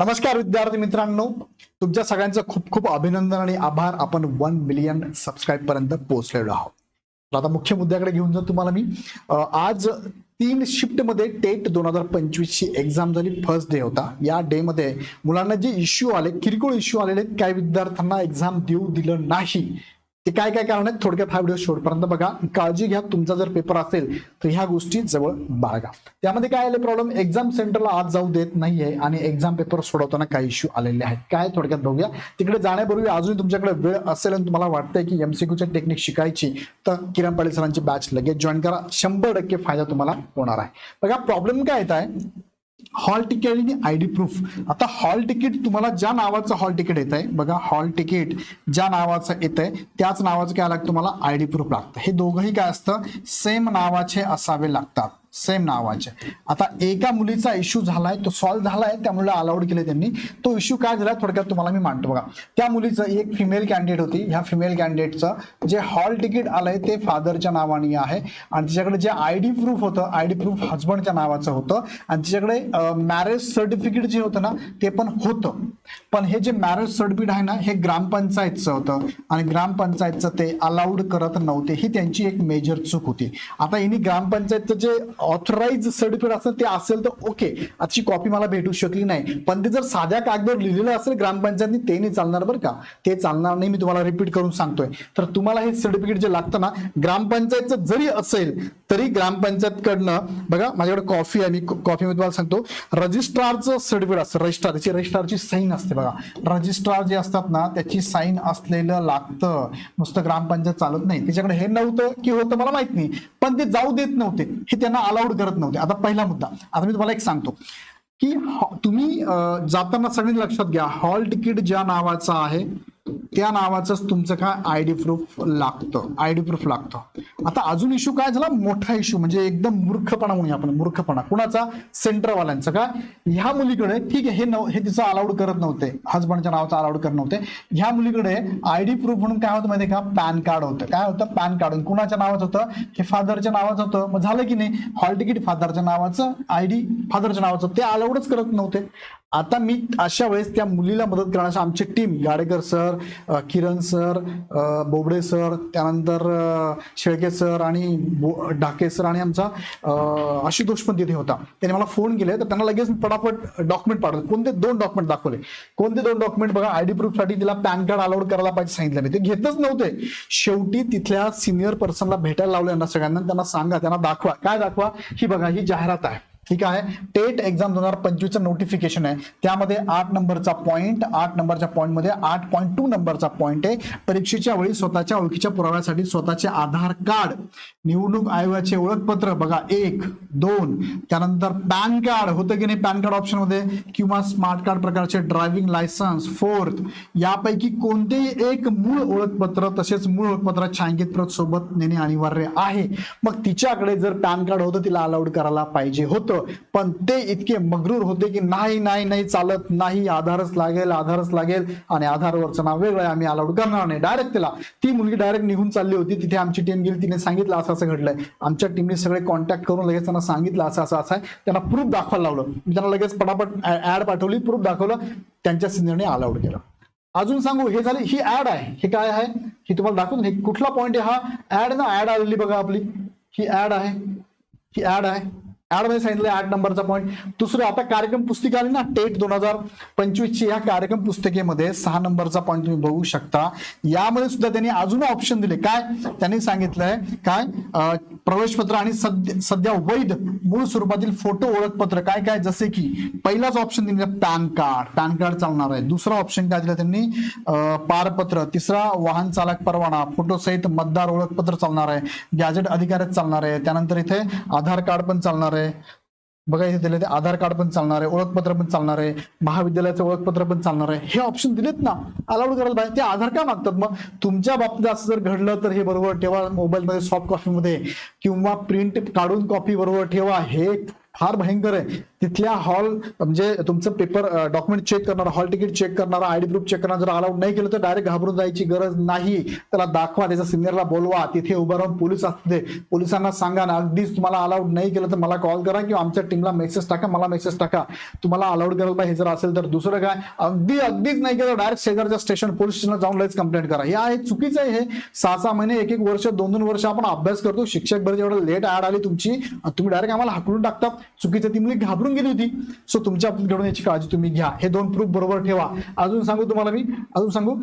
नमस्कार विद्यार्थी मित्रांनो. तुमच्या सगळ्यांचं खूप खूप अभिनंदन आणि आभार. आपण वन मिलियन सबस्क्राईब पर्यंत पोहोचलेलो आहोत. आता मुख्य मुद्द्याकडे घेऊन जाऊ तुम्हाला मी. आज तीन शिफ्टमध्ये टेट दोन हजार पंचवीस ची एक्झाम झाली. फर्स्ट डे होता. या डे मध्ये मुलांना जे इश्यू आले किरकोळ इश्यू आलेले काही विद्यार्थ्यांना एक्झाम देऊ दिलं नाही. ते काय काय कारण आहेत थोडक्यात हा व्हिडिओ शेवटपर्यंत बघा. काळजी घ्या तुमचा जर पेपर असेल तर ह्या गोष्टी जवळ बाळगा. त्यामध्ये काय आले प्रॉब्लेम एक्झाम सेंटरला आज जाऊ देत नाहीये आणि एक्झाम पेपर सोडवताना काही इश्यू आलेले आहेत. काय थोडक्यात बघूया. तिकडे जाण्यापूर्वी अजून तुमच्याकडे वेळ असेल आणि तुम्हाला वाटतंय की एमसीक्यूच्या टेक्निक शिकायची तर किरण पाटील सरांची बॅच लगेच जॉईन करा. शंभर टक्के फायदा तुम्हाला होणार आहे. बघा प्रॉब्लेम काय येत आहे? हॉल तिकीट आणि आय डी प्रूफ आता हॉल तिकीट तुम्हाला ज्या नावाचं हॉल तिकीट येत आहे बघा हॉल तिकीट ज्या नावाचं येत आहे त्याच नावाचं काय लागतं तुम्हाला? आय डी प्रूफ लागतं. हे दोघंही काय असतं? सेम नावाचे असावे लागतात. सेम नावाचे. आता एका मुलीचा इश्यू झालाय तो सॉल्व्ह झालाय त्यामुळे अलाउड केले त्यांनी. तो इश्यू काय झाला थोडक्यात तुम्हाला मी मांडतो बघा. त्या मुलीचं एक फिमेल कॅन्डिडेट होती. ह्या फिमेल कॅन्डिडेटचं जे हॉल तिकीट आलंय ते फादरच्या नावाने आहे. आणि तिच्याकडे जे आय डी प्रूफ होतं आय डी प्रूफ हजबंडच्या नावाचं होतं. आणि तिच्याकडे मॅरेज सर्टिफिकेट जे होतं ना ते पण होतं. पण हे जे मॅरेज सर्टिफिकेट आहे ना हे ग्रामपंचायतचं होतं. आणि ग्रामपंचायतचं ते अलाउड करत नव्हते. ही त्यांची एक मेजर चूक होती. आता यांनी ग्रामपंचायतचं जे ऑथराईज सर्टिफिकेट असेल ते असेल तर ओके आजची कॉपी मला भेटू शकली नाही. पण ते जर साध्या कागदावर लिहिलेलं असेल ग्रामपंचायतनी ते नाही चालणार बरं का? ते चालणार नाही मी तुम्हाला रिपीट करून सांगतोय. तर तुम्हाला हे सर्टिफिकेट जे लागतं ना ग्रामपंचायतचं जरी असेल तरी ग्रामपंचायतकडनं बघा माझ्याकडे कॉफी आहे मी कॉफी मी तुम्हाला सांगतो रजिस्ट्रारचं सर्टिफिकेट असतं रजिस्ट्रार त्याची रजिस्ट्रारची साईन असते बघा. रजिस्ट्रार जे असतात ना त्याची साईन असलेलं लागतं. नुसतं ग्रामपंचायत चालत नाही. त्याच्याकडे हे नव्हतं की होतं मला माहीत नाही. पण ते जाऊ देत नव्हते. हे त्यांना अलाउड करत नव्हते. आता पहिला मुद्दा. आता मी तुम्हाला एक सांगतो. की तुम्ही जाताना सगळ्यांनी लक्षात घ्या. हॉल तिकीट ज्या नावाचं आहे त्या नावाचंच तुमचं काय आय डी प्रूफ लागतं. आय डी प्रूफ लागतं. आता अजून इश्यू काय झाला? मोठा इश्यू म्हणजे एकदम मूर्खपणा म्हणूया आपण मूर्खपणा. कुणाचा? सेंटरवाल्यांचा. का? ह्या मुलीकडे ठीक आहे हे नव हे तिचं अलाउड करत नव्हते. हजबंडच्या नावाचं अलाउड करत नव्हते. ह्या मुलीकडे आय डी प्रूफ म्हणून काय होतं माहितीये का? पॅन कार्ड होतं. काय होतं? Pan card. कुणाच्या नावाचं होतं? हे फादरच्या नावाचं होतं. मग झालं की नाही? हॉल तिकीट फादरच्या नावाचं आय डी फादरच्या नावाचं. ते अलाउडच करत नव्हते. आता मी अशा वेळेस त्या मुलीला मदत करण्यासाठी आमची team Gadekar sir Kiran sir Bobde sir त्यानंतर शेळके सर आणि बो- ढाके सर आणि आमचा आशुतोष पण तिथे होता. त्यांनी मला फोन केले तर त्यांना लगेच पटापट डॉक्युमेंट पाठवले. कोणते दोन डॉक्युमेंट दाखवले? कोणते दोन डॉक्युमेंट बघा आयडी प्रूफसाठी तिला पॅन कार्ड अलाउड करायला पाहिजे सांगितलं मी. ते घेतच नव्हते. शेवटी तिथल्या सिनियर पर्सनला भेटायला लावलं यांना सगळ्यांना त्यांना सांगा त्यांना दाखवा. काय दाखवा? ही बघा ही जाहिरात आहे. ठीक आहे. टेट एक्झाम दोन हजार पंचवीसचं नोटिफिकेशन आहे. त्यामध्ये आठ नंबरचा पॉईंट आठ नंबरच्या पॉईंटमध्ये आठ पॉईंट टू नंबरचा पॉईंट आहे. परीक्षेच्या वेळी स्वतःच्या ओळखीच्या पुराव्यासाठी स्वतःचे आधार कार्ड निवडणूक आयोगाचे ओळखपत्र बघा एक दोन त्यानंतर पॅन कार्ड होतं की नाही पॅन कार्ड ऑप्शनमध्ये? किंवा स्मार्ट कार्ड प्रकारचे ड्रायव्हिंग लायसन्स फोर्थ यापैकी कोणतेही एक मूळ ओळखपत्र तसेच मूळ ओळखपत्र छायांकित प्रत सोबत नेणे अनिवार्य आहे. मग तिच्याकडे जर पॅन कार्ड होतं तिला अलाउड करायला पाहिजे होतं. पण ते इतके मगरूर होते की नाही नाही नाही चालत नाही आधारच लागेल आधारच लागेल आणि आधारवरचं नाव वेगळं आहे. आम्ही अलाउड करणार नाही. डायरेक्ट तिला ती मुलगी डायरेक्ट निघून चालली होती. तिथे आमची टीम गेली. तिने सांगितलं असं असं घडलंय. आमच्या टीमने सगळे कॉन्टॅक्ट करून लगेच त्यांना सांगितलं असं असं असं आहे. त्यांना प्रूफ दाखवायला लावलं. मी त्यांना लगेच पटापट ऍड पाठवली. प्रूफ दाखवलं. त्यांच्या सिनियरने अलाउड केलं. अजून सांगू हे झाली ही ऍड आहे. हे काय आहे? ही तुम्हाला दाखवून हे कुठला पॉईंट आहे हा? ऍड ना ऍड आलेली बघा आपली. ही ऍड आहे. ही ऍड आहे. ऍडमध्ये सांगितलं आठ नंबरचा पॉईंट दुसरं आता कार्यक्रम पुस्तिका आली ना टेट दोन हजार पंचवीसची या कार्यक्रम पुस्तिकेमध्ये सहा नंबरचा पॉईंट तुम्ही बघू शकता. यामध्ये सुद्धा त्यांनी अजून ऑप्शन दिले. काय? त्यांनी सांगितलंय काय? प्रवेशपत्र आणि सध्या सध्या वैध मूळ स्वरूपातील फोटो ओळखपत्र. काय काय? जसे की पहिलाच ऑप्शन दिले पॅन कार्ड. पॅन कार्ड चालणार आहे. दुसरा ऑप्शन काय दिला त्यांनी? पारपत्र. तिसरा वाहन चालक परवाना. फोटो सहित मतदार ओळखपत्र चालणार आहे. गॅजेट अधिकाऱ्यात चालणार आहे. त्यानंतर इथे आधार कार्ड पण चालणार आहे. बघा इथे दिले ते आधार कार्ड पण चालणार आहे ओळखपत्र पण चालणार आहे महाविद्यालयाचं ओळखपत्र पण चालणार आहे. हे ऑप्शन दिलेत ना. अलाउड करायला पाहिजे. ते आधार का मागतात मग? तुमच्या बाबतीत असं जर घडलं तर हे बरोबर ठेवा मोबाईलमध्ये सॉफ्ट कॉपीमध्ये किंवा प्रिंट काढून कॉपी बरोबर ठेवा. हे फार भयंकर आहे. तिथल्या हॉल म्हणजे तुमचं पेपर डॉक्युमेंट चेक करणार हॉल तिकीट चेक करणार आयडी प्रूफ चेक करणार जर अलाउड नाही केलं तर डायरेक्ट घाबरून जायची गरज नाही. त्याला दाखवा त्याच्या सिनियरला बोलवा तिथे उभं राहून पोलीस असते पोलिसांना सांगा ना अगदीच तुम्हाला अलाउड नाही केलं तर मला कॉल करा किंवा आमच्या टीमला मेसेज टाका मला मेसेज टाका. तुम्हाला अलाउड करायला हे जर असेल तर दुसरं काय? अगदी अगदीच नाही केलं डायरेक्ट शेजारच्या स्टेशन पोलीस स्टेशनला जाऊन लगेच कंप्लेंट करा. हे आहे चुकीचं आहे हे. सहा सहा महिने एक एक वर्ष दोन दोन वर्ष आपण अभ्यास करतो. शिक्षक भर जेवढं लेट ऍड आली तुमची तुम्ही डायरेक्ट आम्हाला हाकलून टाकतात चुकीचं ती मुली घाबरून गेली होती. सो तुमच्या घडून याची काळजी तुम्ही घ्या. हे दोन प्रूफ बरोबर ठेवा. अजून सांगू तुम्हाला मी. अजून सांगू.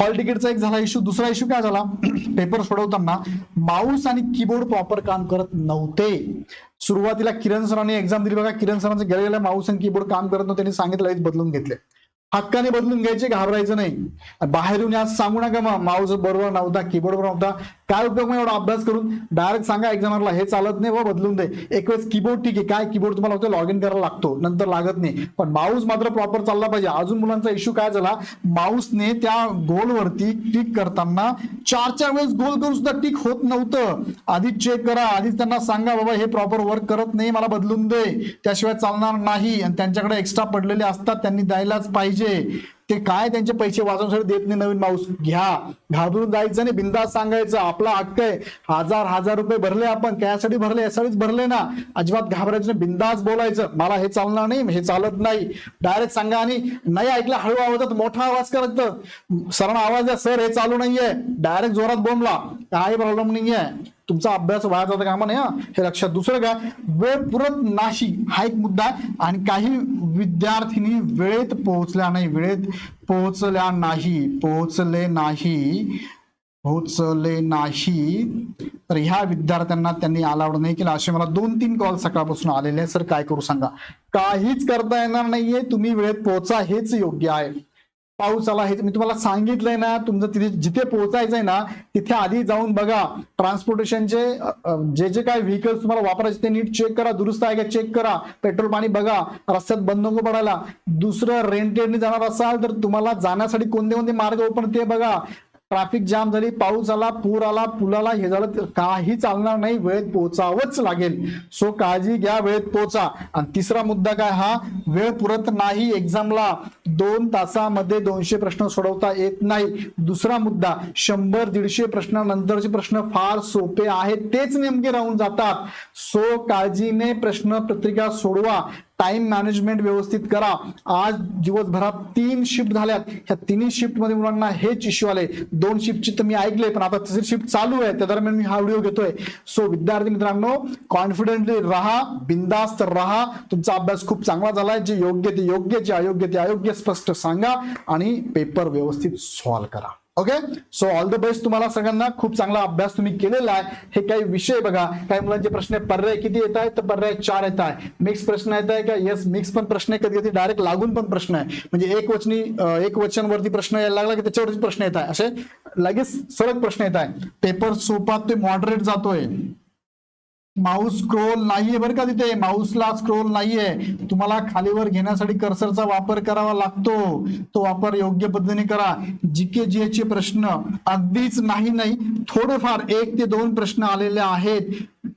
हॉल तिकीटचा एक झाला इश्यू दुसरा इश्यू काय झाला? पेपर सोडवताना माऊस आणि कीबोर्ड प्रॉपर काम करत नव्हते. सुरुवातीला किरण सरांनी एक्झाम दिली. बघा किरण सरांचं गेले गेल्या माऊस आणि कीबोर्ड काम करत नव्हते त्यांनी सांगितलं बदलून घेतले. हक्काने बदलून घ्यायचे घाबरायचं नाही? बाहेरून आज सांगू नका मग माऊस बरोबर नव्हता कीबोर्ड बरोबर नव्हता. काय उपयोग मग एवढा अभ्यास करून? डायरेक्ट सांगा एक्झामरला हे चालत नाही व बदलून दे. एक वेळेस कीबोर्ड ठीक आहे. काय कीबोर्ड तुम्हाला होतं लॉग इन करायला लागतो? नंतर लागत नाही. पण माऊस मात्र प्रॉपर चालला पाहिजे. अजून मुलांचा इश्यू काय झाला? माऊसने त्या गोलवरती टिक करताना चार चार वेळेस गोल करून सुद्धा टिक होत नव्हतं. आधी चेक करा. आधीच त्यांना सांगा बाबा हे प्रॉपर वर्क करत नाही. मला बदलून दे. त्याशिवाय चालणार नाही. आणि त्यांच्याकडे एक्स्ट्रा पडलेले असतात. त्यांनी द्यायलाच पाहिजे. ते काय त्यांचे पैसे वाचवण्यासाठी देत नाही नवीन माऊस घ्या. घाबरून जायचं नाही बिंदास सांगायचं आपला हक्क आहे. हजार हजार रुपये भरले आपण त्यासाठी भरले? यासाठीच भरले ना. अजिबात घाबरायचं नाही बिंदास बोलायचं. मला हे चालणार नाही हे चालत नाही. डायरेक्ट सांगा आणि नाही ऐकलं हळू आवाजात मोठा आवाज करत सरांना आवाज द्या सर हे चालू नाहीये. डायरेक्ट जोरात बोंबला. काही प्रॉब्लेम नाहीये. तुमचा अभ्यास वाया जाता कामा नाही हे. लक्षात दुसरं काय वेळ पुरत नाशी हा एक मुद्दा आहे. आणि काही विद्यार्थिनी वेळेत पोहोचल्या नाही. वेळेत पोहोचल्या नाही. पोहोचले नाही. पोहोचले नाही. तर ह्या विद्यार्थ्यांना त्यांनी अलाउड नाही केलं. असे मला दोन तीन कॉल सकाळपासून आलेले आहेत. सर काय करू सांगा? काहीच करता येणार नाहीये. तुम्ही वेळेत पोहोचा. हेच योग्य आहे. पाऊस आला हे मी तुम्हाला सांगितलंय ना तुमचं तिथे जिथे पोहोचायचं आहे ना तिथे आधी जाऊन बघा. ट्रान्सपोर्टेशनचे जे जे काय व्हेकल्स तुम्हाला वापरायचे ते नीट चेक करा दुरुस्त आहे का चेक करा. पेट्रोल पाणी बघा रस्त्यात बंद नको पडायला. दुसरं रेंटेडने जाणार असाल तर तुम्हाला जाण्यासाठी कोणते कोणते मार्ग ओपन ते बघा. ट्रॅफिक जाम झाली पाऊस आला पूर आला पुलाला हे झालं तर काही चालणार नाही वेळेत पोहोचावंच लागेल. सो काळजी घ्या वेळेत पोहोचा आणि तिसरा मुद्दा काय हा? वेळ पुरत नाही एक्झामला. दोन तासामध्ये दोनशे प्रश्न सोडवता येत नाही. दुसरा मुद्दा शंभर दीडशे प्रश्नानंतरचे प्रश्न फार सोपे आहेत तेच नेमके राहून जातात. सो काळजीने प्रश्न पत्रिका सोडवा. टाइम मॅनेजमेंट व्यवस्थित करा. आज दिवसभरात तीन शिफ्ट झाल्यात. ह्या तिन्ही शिफ्टमध्ये मुलांना हेच इश्यू आले. दोन शिफ्टची तर मी ऐकले पण आता तिसरी शिफ्ट चालू आहे. त्या दरम्यान मी हा व्हिडिओ घेतोय. सो विद्यार्थी मित्रांनो कॉन्फिडेंटली राहा बिंदास्त राहा. तुमचा अभ्यास खूप चांगला झालाय. जे योग्य ते योग्य जे अयोग्य ते अयोग्य स्पष्ट सांगा आणि पेपर व्यवस्थित सॉल्व्ह करा. Okay so all the best तुम्हाला सगळ्यांना. खूप चांगला अभ्यास तुम्ही केलेला आहे. हे काही विषय बघा. काही मुलांचे प्रश्न पर्याय किती येत आहेत? तर पर्याय चार येत आहे मिक्स प्रश्न येत आहे का? येस मिक्स पण प्रश्न आहे. कधी कधी डायरेक्ट लागून पण प्रश्न आहे. म्हणजे एक वचनी एक वचनवरती प्रश्न यायला लागला की त्याच्यावरती प्रश्न येत आहे. असे लगेच सरळ प्रश्न येत आहे. पेपर सोपात ते मॉडरेट जातोय. माऊस स्क्रोल नाहीये बरं का तिथे. माऊसला स्क्रोल नाहीये. तुम्हाला खालीवर घेण्यासाठी कर्सरचा वापर करावा लागतो. तो वापर योग्य पद्धतीने करा. जीके जीएस चे प्रश्न अगदीच नाही नाही. थोडेफार एक ते दोन प्रश्न आलेले आहेत.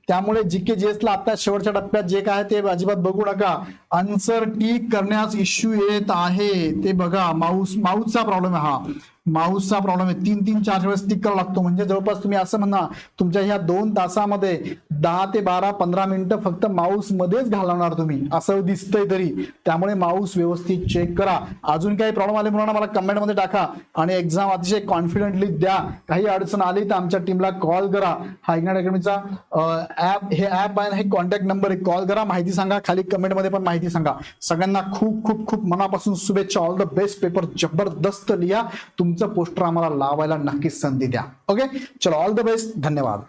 त्यामुळे जीके जीएस ला आता शेवटच्या टप्प्यात जे काय ते अजिबात बघू नका. आन्सर टीक करण्यास इश्यू येत आहे. ते बघा. माऊस माऊसचा प्रॉब्लेम हा. माऊसचा प्रॉब्लेम आहे. तीन तीन चार वेळेस टिक करावा लागतो. म्हणजे जवळपास तुम्ही असं म्हणा तुमच्या ह्या दोन तासामध्ये दहा ते बारा पंधरा मिनिटं फक्त माऊस मध्येच घालवणार तुम्ही. असं दिसतंय तरी. त्यामुळे माऊस व्यवस्थित चेक करा. अजून काही प्रॉब्लेम आले म्हणून मला कमेंटमध्ये टाका. आणि एक्झाम अतिशय कॉन्फिडेंटली द्या. काही अडचण आली तर आमच्या टीमला कॉल करा. हा अकॅडमीचा ऍप हे ऍप आहे हे कॉन्टॅक्ट नंबर आहे. कॉल करा. माहिती सांगा. खाली कमेंटमध्ये पण माहिती सांगा. सगळ्यांना खूप खूप खूप मनापासून शुभेच्छा. ऑल द बेस्ट पेपर जबरदस्त लिहा. तुम तुमचं पोस्टर आम्हाला लावायला नक्कीच संधी द्या. ओके चलो ऑल द बेस्ट धन्यवाद.